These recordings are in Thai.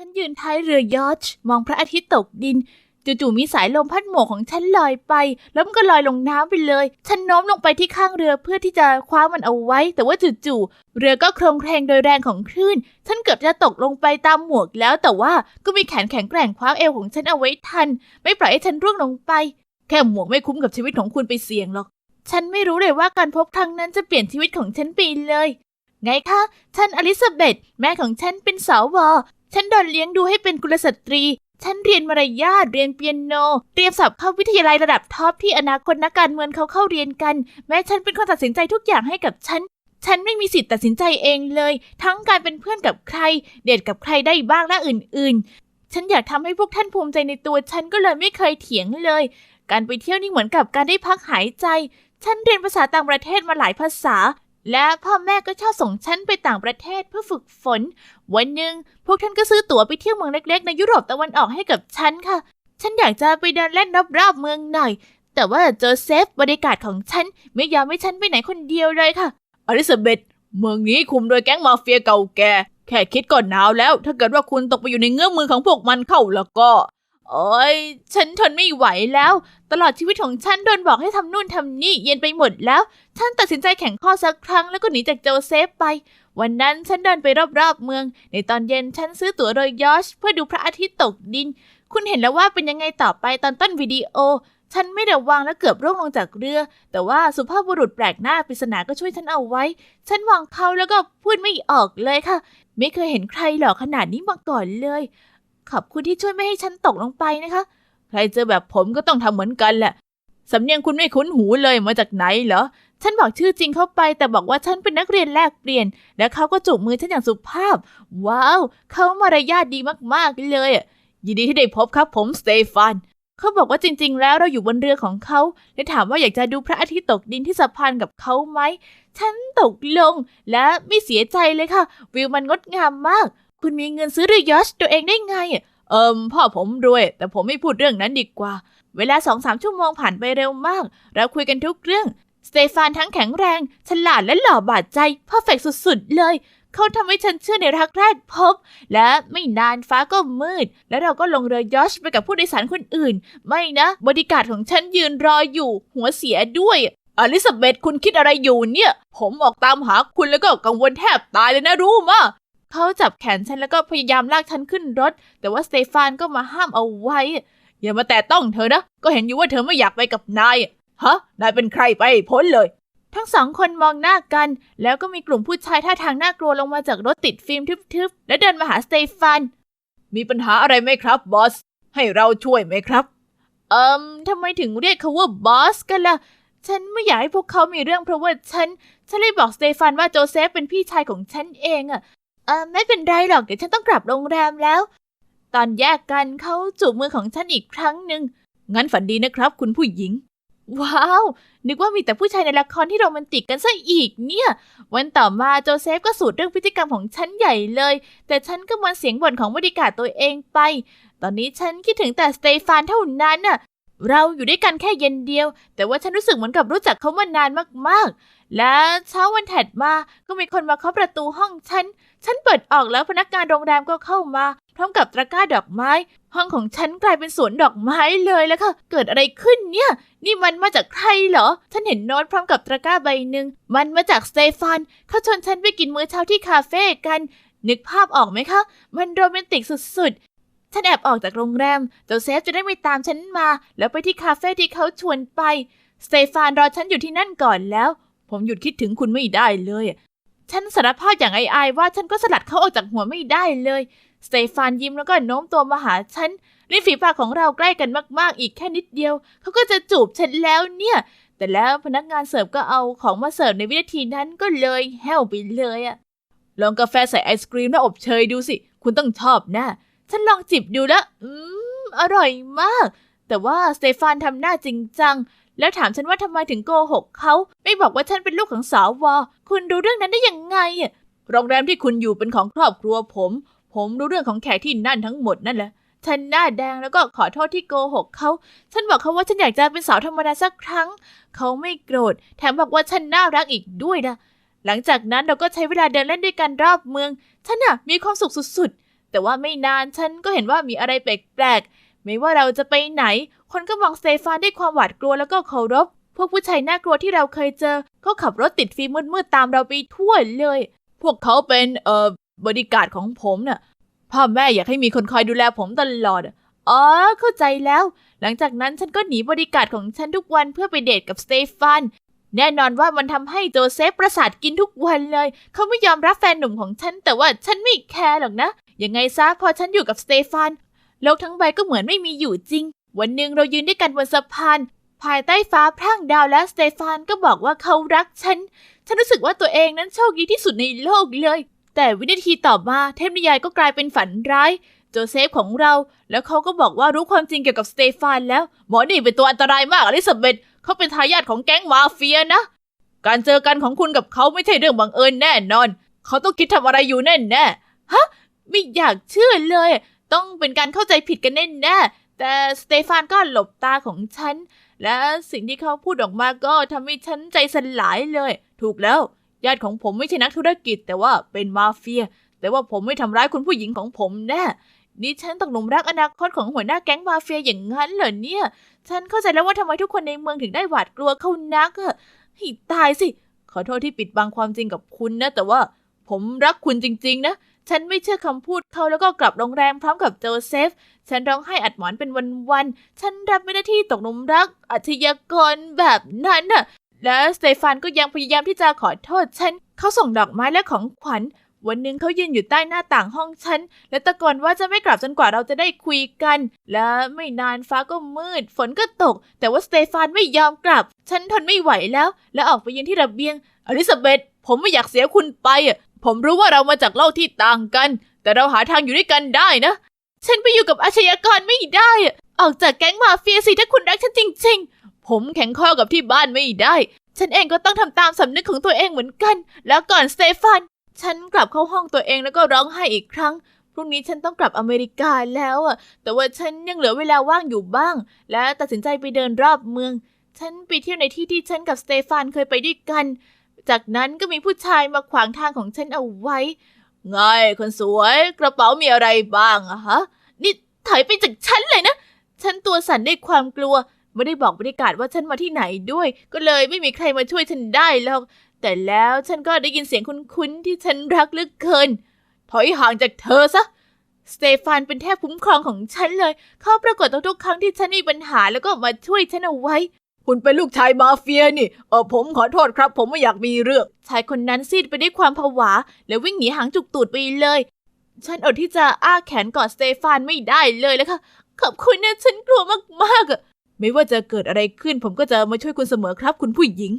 ฉันยืนท้ายเรือยอชมองพระอาทิตย์ตกดินจู่ๆมีสายลมพัดหมวกของฉันลอยไป แล้วมันก็ลอยลงน้ำไปเลย ฉันโน้มลงไปที่ข้างเรือเพื่อที่จะคว้ามันเอาไว้ แต่ว่าจู่ๆเรือก็โครงเครงโดยแรงของคลื่น ฉันเกือบจะตกลงไปตามหมวกแล้ว แต่ว่าก็มีแขนแข็งแกร่งคว้าเอวของฉันเอาไว้ทัน ไม่ปล่อยให้ฉันร่วงลงไป แค่หมวกไม่คุ้มกับชีวิตของคุณไปเสี่ยงหรอก ฉันไม่รู้เลยว่าการพบครั้งนั้นจะเปลี่ยนชีวิตของฉันไปเลยไงคะฉันอลิซาเบธแม่ของฉันเป็นสาวว ฉันโดนเลี้ยงดูให้เป็นกุลสตรี ฉันเรียนมารยาท เรียนเปียโน เตรียมสอบเข้าวิทยาลัยระดับท็อปที่อนาคตนักการเมืองเขาเข้าเรียนกัน แม้ฉันเป็นคนตัดสินใจทุกอย่างให้กับฉัน ฉันไม่มีสิทธิ์ตัดสินใจเองเลย ทั้งการเป็นเพื่อนกับใคร เดทกับใครได้บ้างและอื่น ๆ ฉันอยากทำให้พวกท่านภูมิใจในตัวฉันก็เลยไม่เคยเถียงเลย การไปเที่ยวนี่เหมือนกับการได้พักหายใจ ฉันเรียนภาษาต่างประเทศมาหลายภาษา และพ่อแม่ก็ชอบส่งฉันไปต่างประเทศเพื่อฝึกฝน วันหนึ่งพวกท่านก็ซื้อตั๋วไปเที่ยวเมืองเล็ก ๆ ในยุโรปตะวันออกให้กับฉันค่ะ ฉันอยากจะไปเดินเล่นรอบๆเมืองหน่อย แต่ว่าโจเซฟบริการของฉันไม่ยอมให้ฉันไปไหนคนเดียวเลยค่ะ อลิซาเบธเมืองนี้คุมโดยแก๊งมาเฟียเก่าแก่ แค่คิดก็หนาวแล้ว ถ้าเกิดว่าคุณตกไปอยู่ในเงื้อมมือของพวกมันเข้าแล้วก็ โอ้ยฉันทนไม่ไหวแล้ว ตลอดชีวิตของฉันโดนบอกให้ทำนู่นทำนี่เย็นไปหมดแล้ว ฉันตัดสินใจแข่งข้อสักครั้งแล้วก็หนีจากโจเซฟไป วันนั้นฉันเดินไปรอบๆเมือง ในตอนเย็นฉันซื้อตั๋วโดยยอชเพื่อดูพระอาทิตย์ตกดิน คุณเห็นแล้วว่าเป็นยังไงต่อไปตอนต้นวิดีโอ ฉันไม่ระวังและเกือบร่วงลงจากเรือ แต่ว่าสุภาพบุรุษแปลกหน้าปริศนาก็ช่วยฉันเอาไว้ ฉันมองเขาแล้วก็พูดไม่ออกเลยค่ะ ไม่เคยเห็นใครหล่อขนาดนี้มาก่อนเลย ขอบคุณที่ช่วยไม่ให้ฉันตกลงไปนะคะ ใครเจอแบบผมก็ต้องทำเหมือนกันแหละ สำเนียงคุณไม่คุ้นหูเลยมาจากไหนเหรอ ฉันบอกชื่อจริงเข้าไป แต่บอกว่าฉันเป็นนักเรียนแลกเปลี่ยน และเขาก็จูบมือฉันอย่างสุภาพ ว้าว เขามารยาทดีมากๆเลยอะยินดีที่ได้พบครับผมสเตฟานเขาบอกว่าจริง ๆ แล้วเราอยู่บนเรือของเขาและถามว่าอยากจะดูพระอาทิตย์ตกดินที่สะพานกับเขาไหม ฉันตกลงและไม่เสียใจเลยค่ะ วิวมันงดงามมาก คุณมีเงินซื้อเรือยอชตัวเองได้ไง เอิมพ่อผมรวย แต่ผมไม่พูดเรื่องนั้นดีกว่า เวลาสองสามชั่วโมงผ่านไปเร็วมาก เราคุยกันทุกเรื่อง สเตฟานทั้งแข็งแรง ฉลาดและหล่อบาดใจเพอร์เฟกสุดๆเลย เขาทำให้ฉันเชื่อในรักแรกพบ และไม่นานฟ้าก็มืด แล้วเราก็ลงเรือยอชไปกับผู้โดยสารคนอื่น ไม่นะบริการของฉันยืนรออยู่ หัวเสียด้วยอลิซาเบธคุณคิดอะไรอยู่เนี่ย ผมออกตามหาคุณแล้วก็กังวลแทบตายเลยนะรู้มะ เขาจับแขนฉันแล้วก็พยายามลากฉันขึ้นรถ แต่ว่าสเตฟานก็มาห้ามเอาไว้ อย่ามาแตะต้องเธอนะ ก็เห็นอยู่ว่าเธอไม่อยากไปกับนาย ฮะ นายเป็นใครไปพ้นเลย ทั้งสองคนมองหน้ากัน แล้วก็มีกลุ่มผู้ชายท่าทางน่ากลัวลงมาจากรถติดฟิล์มทึบๆ และเดินมาหาสเตฟาน มีปัญหาอะไรไหมครับบอส ให้เราช่วยไหมครับ เอิมทำไมถึงเรียกเขาว่าบอสกันล่ะฉันไม่อยากให้พวกเขามีเรื่องเพราะว่าฉัน ฉันเลยบอกสเตฟานว่าโจเซฟเป็นพี่ชายของฉันเองอะ เออไม่เป็นไรหรอกเดี๋ยวฉันต้องกลับโรงแรมแล้ว ตอนแยกกันเขาจูบมือของฉันอีกครั้งหนึ่งงั้นฝันดีนะครับ คุณผู้หญิง ว้าว นึกว่ามีแต่ผู้ชายในละครที่โรแมนติกกันซะอีกเนี่ย วันต่อมาโจเซฟก็สูดเรื่องพฤติกรรมของฉันใหญ่เลย แต่ฉันก็มันเสียงบ่นของบริการตัวเองไป ตอนนี้ฉันคิดถึงแต่สเตฟานเท่านั้นน่ะ เราอยู่ด้วยกันแค่เย็นเดียว แต่ว่าฉันรู้สึกเหมือนกับรู้จักเขามานานมากๆ และเช้าวันถัดมาก็มีคนมาเคาะประตูห้องฉัน ฉันเปิดออกแล้วพนักงานโรงแรมก็เข้ามา พร้อมกับตะกร้าดอกไม้ ห้องของฉันกลายเป็นสวนดอกไม้เลยแล้วค่ะ เกิดอะไรขึ้นเนี่ย นี่มันมาจากใครเหรอ ฉันเห็นโน้ตพร้อมกับตะกร้าใบหนึ่ง มันมาจากสเตฟานเขาชวนฉันไปกินมื้อเช้าที่คาเฟ่กัน นึกภาพออกไหมคะ มันโรแมนติกสุดๆ ฉันแอบออกจากโรงแรมโจเซฟจะได้ไม่ตามฉันมา แล้วไปที่คาเฟ่ที่เขาชวนไป สเตฟานรอฉันอยู่ที่นั่นก่อนแล้ว ผมหยุดคิดถึงคุณไม่ได้เลย ฉันสารภาพอย่างอายๆว่าฉันก็สลัดเขาออกจากหัวไม่ได้เลยสเตฟานยิ้มแล้วก็โน้มตัวมาหาฉันริมฝีปากของเราใกล้กันมากๆ อีกแค่นิดเดียว เขาก็จะจูบฉันแล้วเนี่ย แต่แล้วพนักงานเสิร์ฟก็เอาของมาเสิร์ฟในวินาทีนั้นก็เลยแห้วไปเลยอะลองกาแฟใส่ไอศกรีมและอบเชยดูสิ คุณต้องชอบแน่ฉันลองจิบดูแล้ว อืม อร่อยมาก แต่ว่าสเตฟานทำหน้าจริงจัง แล้วถามฉันว่าทำไมถึงโกหกเขา ไม่บอกว่าฉันเป็นลูกของสาววอคุณรู้เรื่องนั้นได้ยังไงอะโรงแรมที่คุณอยู่เป็นของครอบครัวผม ผมรู้เรื่องของแขกที่นั่นทั้งหมดนั่นแหละ ฉันหน้าแดงแล้วก็ขอโทษที่โกหกเขา ฉันบอกเขาว่าฉันอยากจะเป็นสาวธรรมดาสักครั้ง เขาไม่โกรธ แถมบอกว่าฉันน่ารักอีกด้วยนะ หลังจากนั้นเราก็ใช้เวลาเดินเล่นด้วยกันรอบเมือง ฉันน่ะมีความสุขสุดๆ แต่ว่าไม่นานฉันก็เห็นว่ามีอะไรแปลกๆ ไม่ว่าเราจะไปไหน คนก็มองสเตฟานด้วยความหวาดกลัวแล้วก็เคารพ พวกผู้ชายน่ากลัวที่เราเคยเจอ ก็ขับรถติดฟิล์มมืดๆตามเราไปทั่วเลย พวกเขาเป็นเอ่อบริการของผมน่ะ พ่อแม่อยากให้มีคนคอยดูแลผมตลอดอะอ๋อ เข้าใจแล้ว หลังจากนั้นฉันก็หนีบริการของฉันทุกวันเพื่อไปเดทกับสเตฟานแน่นอนว่ามันทำให้โจเซฟประสาทกินทุกวันเลย เขาไม่ยอมรับแฟนหนุ่มของฉัน แต่ว่าฉันไม่แคร์หรอกนะ ยังไงซะพอฉันอยู่กับสเตฟาน โลกทั้งใบก็เหมือนไม่มีอยู่จริง วันหนึ่งเรายืนด้วยกันบนสะพาน ภายใต้ฟ้าพร่างดาวและสเตฟานก็บอกว่าเขารักฉัน ฉันรู้สึกว่าตัวเองนั้นโชคดีที่สุดในโลกเลย แต่วินาทีต่อมาเทพนิยายก็กลายเป็นฝันร้ายโจเซฟของเรา แล้วเขาก็บอกว่ารู้ความจริงเกี่ยวกับสเตฟานแล้ว หมอนี่เป็นตัวอันตรายมากอลิซาเบธเขาเป็นทายาทของแก๊งมาเฟียนะ การเจอกันของคุณกับเขาไม่ใช่เรื่องบังเอิญแน่นอน เขาต้องคิดทำอะไรอยู่แน่แน่ๆไม่อยากเชื่อเลย ต้องเป็นการเข้าใจผิดกันแน่แน่แต่สเตฟานก็หลบตาของฉัน และสิ่งที่เขาพูดออกมาก็ทำให้ฉันใจสลายเลย ถูกแล้ว ญาติของผมไม่ใช่นักธุรกิจ แต่ว่าเป็นมาเฟีย แต่ว่าผมไม่ทำร้ายคุณผู้หญิงของผมแน่นี่ฉันตกหลุมรักอนาคตของหัวหน้าแก๊งมาเฟียอย่างนั้นเหรอเนี่ย ฉันเข้าใจแล้วว่าทำไมทุกคนในเมืองถึงได้หวาดกลัวเขานักอะห้ตายสิ ขอโทษที่ปิดบังความจริงกับคุณนะ แต่ว่าผมรักคุณจริง ๆ นะ ฉันไม่เชื่อคำพูดเขาแล้วก็กลับโรงแรมพร้อมกับโจเซฟ ฉันร้องไห้อัดหมอนเป็นวันๆ ฉันรับไม่ได้ที่ตกหลุมรักอาชญากรแบบนั้นน่ะ และสเตฟานก็ยังพยายามที่จะขอโทษฉัน เขาส่งดอกไม้และของขวัญ วันหนึ่งเขายืนอยู่ใต้หน้าต่างห้องฉัน และตะโกนว่าจะไม่กลับจนกว่าเราจะได้คุยกัน และไม่นานฟ้าก็มืด ฝนก็ตก แต่ว่าสเตฟานไม่ยอมกลับ ฉันทนไม่ไหวแล้ว และออกไปยืนที่ระเบียง อลิซาเบธผมไม่อยากเสียคุณไปอะ ผมรู้ว่าเรามาจากโลกที่ต่างกัน แต่เราหาทางอยู่ด้วยกันได้นะ ฉันไปอยู่กับอาชญากรไม่ได้ อออกจากแก๊งมาเฟียสิถ้าคุณรักฉันจริง ๆ ผมแข็งข้อกับที่บ้านไม่ได้ ฉันเองก็ต้องทำตามสำนึกของตัวเองเหมือนกัน แล้วก่อนสเตฟาน ฉันกลับเข้าห้องตัวเองแล้วก็ร้องไห้อีกครั้ง พรุ่งนี้ฉันต้องกลับอเมริกาแล้วอะ แต่ว่าฉันยังเหลือเวลาว่างอยู่บ้าง และตัดสินใจไปเดินรอบเมือง ฉันไปเที่ยวในที่ที่ฉันกับสเตฟานเคยไปด้วยกัน จากนั้นก็มีผู้ชายมาขวางทางของฉันเอาไว้ ไงคนสวยกระเป๋ามีอะไรบ้างอะฮะ นี่ถอยไปจากฉันเลยนะ ฉันตัวสั่นด้วยความกลัว ไม่ได้บอกบริการว่าฉันมาที่ไหนด้วย ก็เลยไม่มีใครมาช่วยฉันได้หรอก แต่แล้วฉันก็ได้ยินเสียงคุ้นๆที่ฉันรักเหลือเกิน ถอยห่างจากเธอซะสเตฟานเป็นแทบคุ้มครองของฉันเลย เขาปรากฏทุกๆครั้งที่ฉันมีปัญหาแล้วก็มาช่วยฉันเอาไว้ คุณเป็นลูกชายมาเฟียนี่เออผมขอโทษครับ ผมไม่อยากมีเรื่อง ชายคนนั้นซีดไปด้วยความผวา และวิ่งหนีหางจุกตูดไปเลย ฉันอดที่จะอ้าแขนกอดสเตฟานไม่ได้เลยแล้วค่ะ ขอบคุณนะฉันกลัวมากๆอะไม่ว่าจะเกิดอะไรขึ้น ผมก็จะมาช่วยคุณเสมอครับ คุณผู้หญิง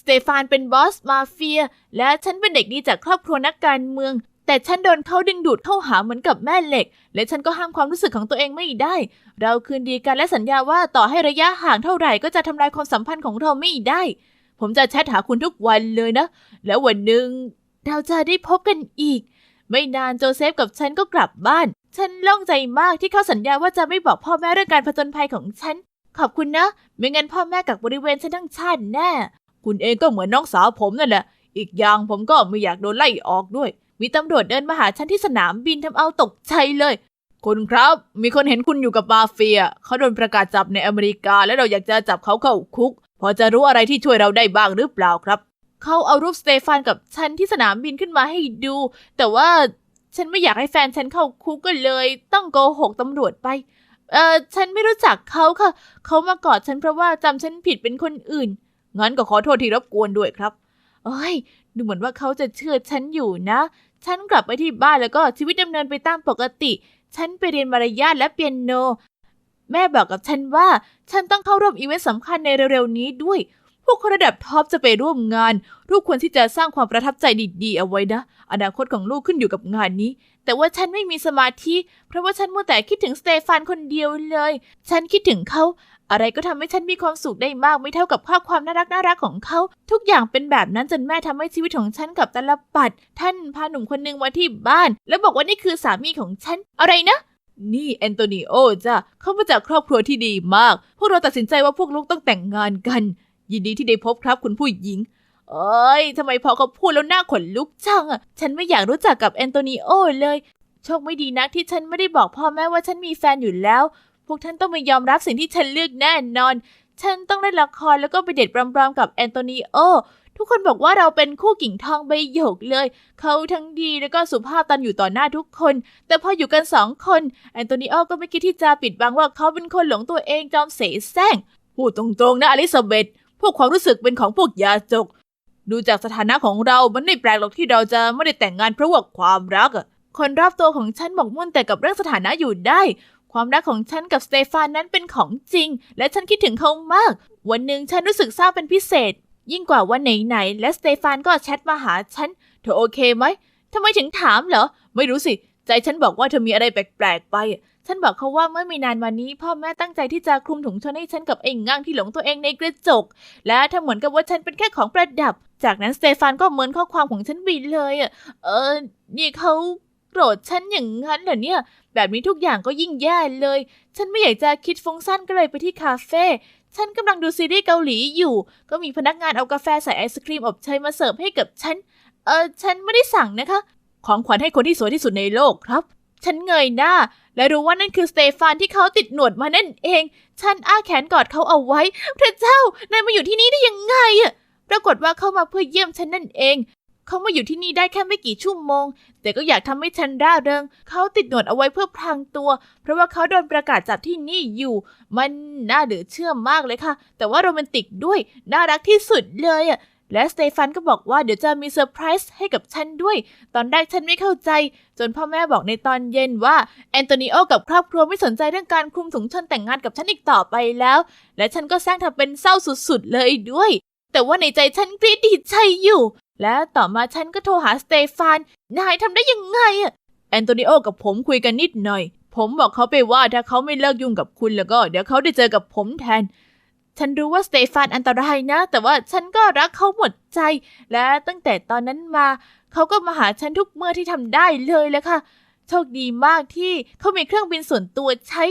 สเตฟานเป็นบอสมาเฟีย และฉันเป็นเด็กดีจากครอบครัวนักการเมือง แต่ฉันโดนเขาดึงดูดเข้าหาเหมือนกับแม่เหล็ก และฉันก็ห้ามความรู้สึกของตัวเองไม่ได้ เราคืนดีกันและสัญญาว่าต่อให้ระยะห่างเท่าไหร่ก็จะทำลายความสัมพันธ์ของเราไม่ได้ ผมจะแชทหาคุณทุกวันเลยนะ แล้ววันหนึ่งเราจะได้พบกันอีก ไม่นานโจเซฟกับฉันก็กลับบ้าน ฉันโล่งใจมากที่เขาสัญญาว่าจะไม่บอกพ่อแม่เรื่องการผจญภัยของฉัน ขอบคุณนะไม่งั้นพ่อแม่กักบริเวณฉันทั้งชาติแน่ คุณเองก็เหมือนน้องสาวผมนั่นแหละ อีกอย่างผมก็ไม่อยากโดนไล่ออกด้วย มีตำรวจเดินมาหาฉันที่สนามบินทำเอาตกใจเลย คุณครับ มีคนเห็นคุณอยู่กับมาเฟีย เขาโดนประกาศจับในอเมริกา และเราอยากจะจับเขาเข้าคุก พอจะรู้อะไรที่ช่วยเราได้บ้างหรือเปล่าครับ เขาเอารูปสเตฟานกับฉันที่สนามบินขึ้นมาให้ดู แต่ว่าฉันไม่อยากให้แฟนฉันเข้าคุกก็เลย ต้องโกหกตำรวจไป เออฉันไม่รู้จักเขาค่ะ เขามากอดฉันเพราะว่าจำฉันผิดเป็นคนอื่น งั้นก็ขอโทษที่รบกวนด้วยครับ เอ้ย ดูเหมือนว่าเขาจะเชื่อฉันอยู่นะ ฉันกลับไปที่บ้านแล้วก็ชีวิตดำเนินไปตามปกติ ฉันไปเรียนมารยาทและเปียโน แม่บอกกับฉันว่า ฉันต้องเข้าร่วมอีเวนต์สำคัญในเร็วๆนี้ด้วย พวกคนระดับท็อปจะไปร่วมงานลูกควรที่จะสร้างความประทับใจดีๆเอาไว้นะ อนาคตของลูกขึ้นอยู่กับงานนี้ แต่ว่าฉันไม่มีสมาธิ เพราะว่าฉันมัวแต่คิดถึงสเตฟานคนเดียวเลย ฉันคิดถึงเขา อะไรก็ทำให้ฉันมีความสุขได้มากไม่เท่ากับข้อความน่ารักน่ารักของเขา ทุกอย่างเป็นแบบนั้นจนแม่ทำให้ชีวิตของฉันกับตาลปัด ท่านพาหนุ่มคนหนึ่งมาที่บ้าน แล้วบอกว่านี่คือสามีของฉัน อะไรนะ นี่แอนโตนิโอจ้ะเขามาจากครอบครัวที่ดีมาก พวกเราตัดสินใจว่าพวกลูกต้องแต่งงานกัน ยินดีที่ได้พบครับคุณผู้หญิงเอ้ยทำไมพอเขาพูดแล้วหน้าขนลุกจังอะ ฉันไม่อยากรู้จักกับแอนโตนิโอเลย โชคไม่ดีนักที่ฉันไม่ได้บอกพ่อแม่ว่าฉันมีแฟนอยู่แล้ว วกท่านต้องไม่ยอมรับสิ่งที่ฉันเลือกแน่นอน ฉันต้องเล่นละครแล้วก็ไปเดทปลอมๆกับแอนโทนีโอ ทุกคนบอกว่าเราเป็นคู่กิ่งทองใบหยกเลย เขาทั้งดีแล้วก็สุภาพตอนอยู่ต่อหน้าทุกคน แต่พออยู่กันสองคนแอนโทนีโอก็ไม่คิดที่จะปิดบังว่าเขาเป็นคนหลงตัวเองจอมเสแสร้ง พูดตรงๆนะอลิซาเบธพวกความรู้สึกเป็นของพวกยาจก ดูจากสถานะของเรา มันไม่แปลกหรอกที่เราจะไม่ได้แต่งงานเพราะว่าความรักคนรอบตัวของฉันบอกมุ่นแต่กับเรื่องสถานะอยู่ได้ ความรักของฉันกับสเตฟานนั้นเป็นของจริง และฉันคิดถึงเขามาก วันหนึ่งฉันรู้สึกเศร้าเป็นพิเศษ ยิ่งกว่าวันไหนๆและสเตฟานก็แชทมาหาฉัน เธอโอเคไหมทำไมถึงถามเหรอ ไม่รู้สิ ใจฉันบอกว่าเธอมีอะไรแปลกๆไป ฉันบอกเขาว่าเมื่อไม่นานมานี้ พ่อแม่ตั้งใจที่จะคลุมถุงชนให้ฉันกับไอ้ง่างที่หลงตัวเองในกระจก และถ้าเหมือนกับว่าฉันเป็นแค่ของประดับ จากนั้นสเตฟานก็เหมือนข้อความของฉันไปเลยอะเออนี่เขา โกรธฉันอย่างนั้นเหรอเนี่ย แบบนี้ทุกอย่างก็ยิ่งแย่เลย ฉันไม่อยากจะคิดฟุ้งซ่านก็เลยไปที่คาเฟ่ฉันกำลังดูซีรีส์เกาหลีอยู่ ก็มีพนักงานเอากาแฟใส่ไอศครีมอบเชยมาเสิร์ฟให้กับฉัน เออฉันไม่ได้สั่งนะคะ ของขวัญให้คนที่สวยที่สุดในโลกครับ ฉันเงยหน้า และรู้ว่านั่นคือสเตฟานที่เขาติดหนวดมานั่นเอง ฉันอ้าแขนกอดเขาเอาไว้ พระเจ้านายมาอยู่ที่นี่ได้ยังไงอะปรากฏว่าเขามาเพื่อเยี่ยมฉันนั่นเอง เขามาอยู่ที่นี่ได้แค่ไม่กี่ชั่วโมง แต่ก็อยากทำให้ฉันร่าเริง เขาติดหนวดเอาไว้เพื่อพรางตัว เพราะว่าเขาโดนประกาศจับที่นี่อยู่ มันน่าเหลือเชื่อมากเลยค่ะ แต่ว่าโรแมนติกด้วย น่ารักที่สุดเลยอะและสเตฟานก็บอกว่าเดี๋ยวจะมีเซอร์ไพรส์ให้กับฉันด้วย ตอนแรกฉันไม่เข้าใจ จนพ่อแม่บอกในตอนเย็นว่าแอนโตนิโอกับครอบครัวไม่สนใจเรื่องการคลุมถุงชนแต่งงานกับฉันอีกต่อไปแล้ว และฉันก็แซงทำเป็นเศร้าสุดๆเลยด้วย แต่ว่าในใจฉันกรี๊ดดีใจอยู่ และต่อมาฉันก็โทรหาสเตฟาน นายทำได้ยังไงอะแอนโตนิโอกับผมคุยกันนิดหน่อย ผมบอกเขาไปว่าถ้าเขาไม่เลิกยุ่งกับคุณแล้วก็ เดี๋ยวเขาได้เจอกับผมแทน ฉันรู้ว่าสเตฟานอันตรายนะ แต่ว่าฉันก็รักเขาหมดใจ และตั้งแต่ตอนนั้นมา เขาก็มาหาฉันทุกเมื่อที่ทำได้เลยแหละค่ะ โชคดีมากที่เขามีเครื่องบินส่วนตัวใช้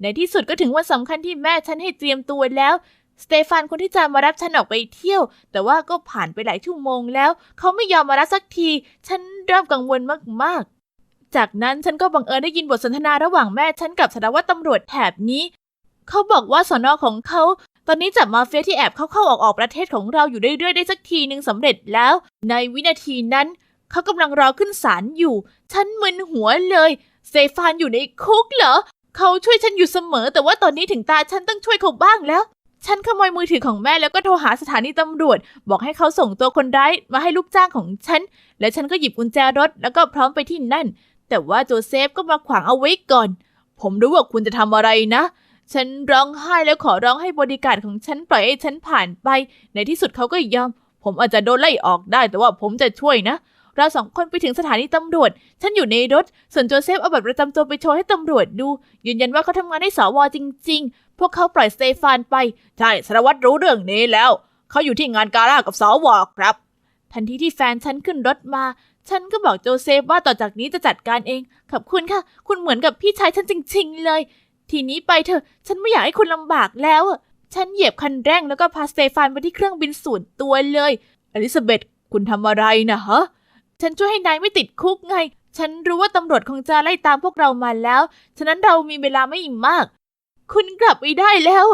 ในที่สุดก็ถึงวันสำคัญที่แม่ฉันให้เตรียมตัวแล้ว สเตฟานคนที่จะมารับฉันออกไปเที่ยว แต่ว่าก็ผ่านไปหลายชั่วโมงแล้ว เขาไม่ยอมมารับสักที ฉันเริ่มกังวลมากๆ จากนั้นฉันก็บังเอิญได้ยินบทสนทนาระหว่างแม่ฉันกับสารวัตรตำรวจแถบนี้ เขาบอกว่าสอนอของเขา ตอนนี้จับมาเฟียที่แอบเข้าเข้าออกออกประเทศของเราอยู่เรื่อยๆได้สักทีหนึ่งสำเร็จแล้ว ในวินาทีนั้น เขากำลังรอขึ้นศาลอยู่ ฉันมึนหัวเลยสเตฟานอยู่ในคุกเหรอ เขาช่วยฉันอยู่เสมอ แต่ว่าตอนนี้ถึงตาฉันต้องช่วยเขาบ้างแล้ว ฉันขโมยมือถือของแม่แล้วก็โทรหาสถานีตำรวจ บอกให้เขาส่งตัวคนร้ายมาให้ลูกจ้างของฉัน และฉันก็หยิบกุญแจรถ แล้วก็พร้อมไปที่นั่น แต่ว่าโจเซฟก็มาขวางเอาไว้ก่อน ผมรู้ว่าคุณจะทำอะไรนะ ฉันร้องไห้แล้วขอร้องให้บริการของฉันปล่อยให้ฉันผ่านไป ในที่สุดเขาก็ยอม ผมอาจจะโดนไล่ออกได้ แต่ว่าผมจะช่วยนะเราสองคนไปถึงสถานีตำรวจ ฉันอยู่ในรถ ส่วนโจเซฟเอาบัตรประจำตัวไปโชว์ให้ตำรวจดู ยืนยันว่าเขาทำงานให้สวจริงๆ พวกเขาปล่อยสเตฟานไป ใช่สารวัตรรู้เรื่องนี้แล้ว เขาอยู่ที่งานกาล่ากับสวครับ ทันทีที่แฟนฉันขึ้นรถมา ฉันก็บอกโจเซฟว่าต่อจากนี้จะจัดการเอง ขอบคุณค่ะ คุณเหมือนกับพี่ชายฉันจริง ๆ เลย ทีนี้ไปเถอะ ฉันไม่อยากให้คุณลำบากแล้ว ฉันเหยียบคันเร่งแล้วก็พาสเตฟานไปที่เครื่องบินส่วนตัวเลย อลิซาเบธคุณทำอะไรนะฮะ ฉันช่วยให้นายไม่ติดคุกไง ฉันรู้ว่าตำรวจคงจะไล่ตามพวกเรามาแล้ว ฉะนั้นเรามีเวลาไม่มาก คุณกลับไปได้แล้ว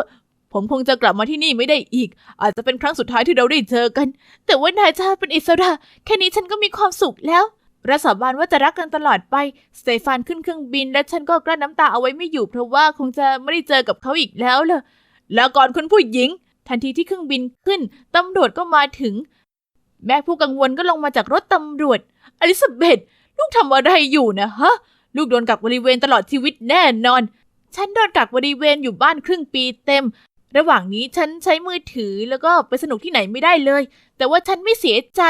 ผมคงจะกลับมาที่นี่ไม่ได้อีก อาจจะเป็นครั้งสุดท้ายที่เราได้เจอกัน แต่ว่านายจะเป็นอิสระ แค่นี้ฉันก็มีความสุขแล้วรัสาบานว่าจะรักกันตลอดไป สเตฟานขึ้นเครื่องบิน และฉันก็กลั้นน้ำตาเอาไว้ไม่อยู่ เพราะว่าคงจะไม่ได้เจอกับเขาอีกแล้วล่ะแล้วก่อนคุณผู้หญิง ทันทีที่เครื่องบินขึ้น ตำรวจก็มาถึง แม่ผู้กังวลก็ลงมาจากรถตำรวจ อลิซาเบธลูกทำอะไรอยู่นะฮะ ลูกโดนกักบริเวณตลอดชีวิตแน่นอน ฉันโดนกักบริเวณอยู่บ้านครึ่งปีเต็ม ระหว่างนี้ฉันใช้มือถือแล้วก็ไปสนุกที่ไหนไม่ได้เลย แต่ว่าฉันไม่เสียใจ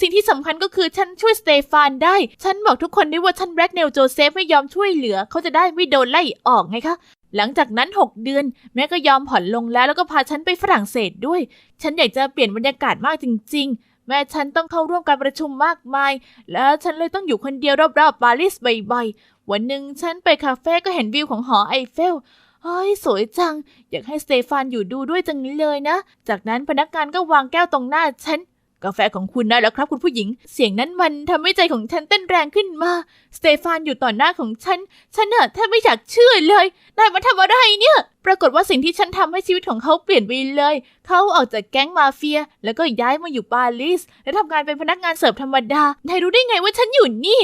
สิ่งที่สำคัญก็คือฉันช่วยสเตฟานได้ ฉันบอกทุกคนได้ว่าฉันแบล็กเนลโจเซฟไม่ยอมช่วยเหลือ เขาจะได้ไม่โดนไล่ออกไงคะหลังจากนั้น 6 เดือน แม่ก็ยอมผ่อนลงแล้วแล้วก็พาฉันไปฝรั่งเศสด้วย ฉันอยากจะเปลี่ยนบรรยากาศมากจริง ๆ แม่ฉันต้องเข้าร่วมการประชุมมากมาย แล้วฉันเลยต้องอยู่คนเดียวรอบๆปารีสบ่อยๆ วันหนึ่งฉันไปคาเฟ่ก็เห็นวิวของหอไอเฟลเฮ้ยสวยจัง อยากให้สเตฟานอยู่ดูด้วยจังเลยนะ จากนั้นพนักงานก็วางแก้วตรงหน้าฉัน กาแฟของคุณได้แล้วครับคุณผู้หญิง เสียงนั้นมันทำให้ใจของฉันเต้นแรงขึ้นมา สเตฟานอยู่ต่อหน้าของฉัน ฉันอะแทบไม่อยากเชื่อเลย นายมาทำอะไรเนี่ย ปรากฏว่าสิ่งที่ฉันทำให้ชีวิตของเขาเปลี่ยนไปเลย เขาออกจากแก๊งมาเฟีย แล้วก็ย้ายมาอยู่ปารีส และทำงานเป็นพนักงานเสิร์ฟธรรมดา นายรู้ได้ไงว่าฉันอยู่นี่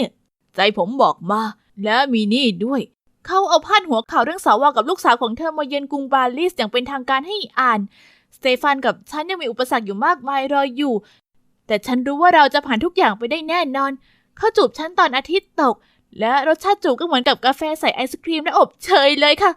ใจผมบอกมา และมีนี่ด้วยเขาเอาพาดหัวข่าวเรื่องสาวากับลูกสาวของเธอมาเยือนกรุงปารีสอย่างเป็นทางการให้อ่านสเตฟานกับฉันยังมีอุปสรรคอยู่มากมายรออยู่ แต่ฉันรู้ว่าเราจะผ่านทุกอย่างไปได้แน่นอน เขาจูบฉันตอนอาทิตย์ตก และรสชาติจูบก็เหมือนกับกาแฟใส่ไอศครีมและอบเชยเลยค่ะ